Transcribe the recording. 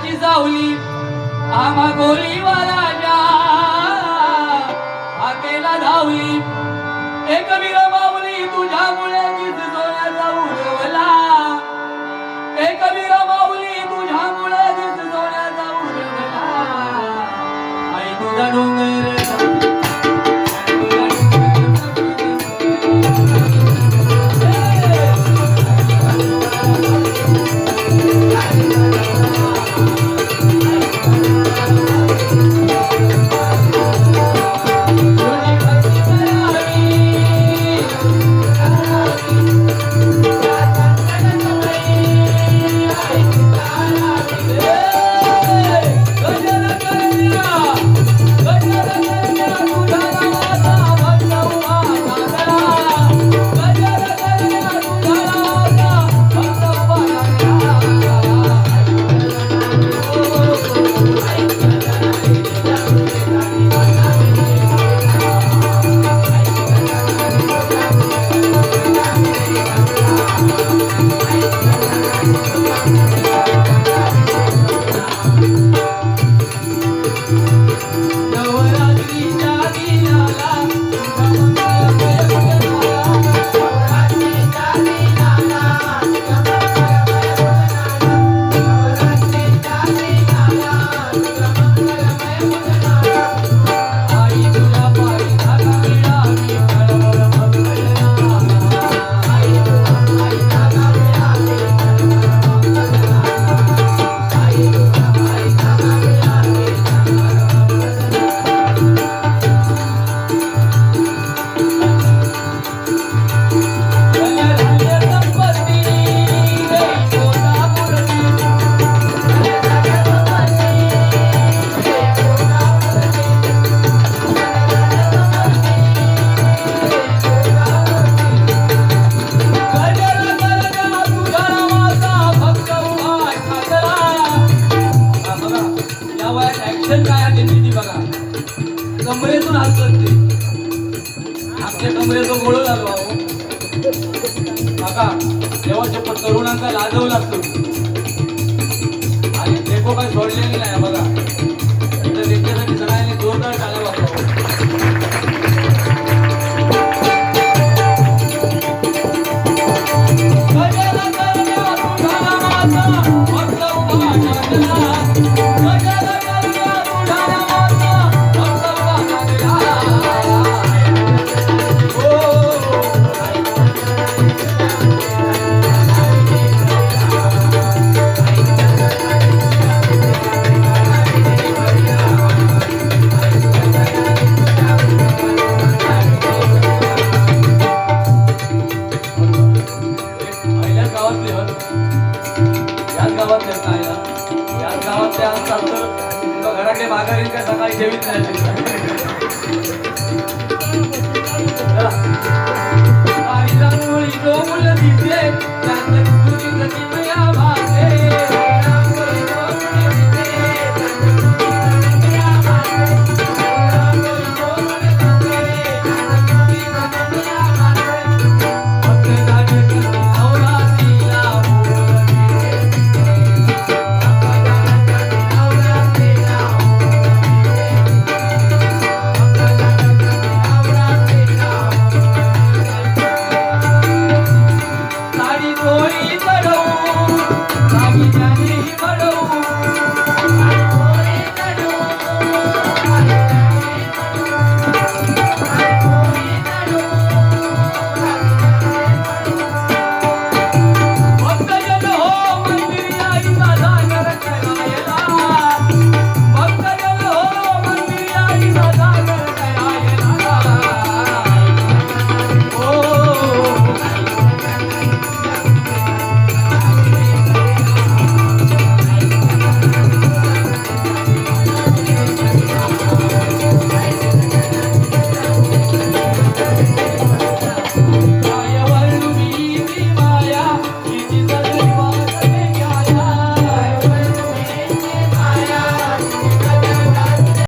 सूर्याची जाऊली आमा गोलीवाला हाकेला धावली एक वीर माऊली तुझ्यामुळे गीत सोन्याचा उडवला. एक वीर माऊली तुझ्यामुळे गीत सोन्याचा उडवला. आई तुझा डोंगर कमरेतून हात ते आपल्या कमरेचं गोळ झालो अहो काका देवाच्या पण तरुणांचा लाजवला असतो आणि देखो काय सोडलेली नाही बघा. याच घराकडे माघारी का सकाळी जेवीत नाही?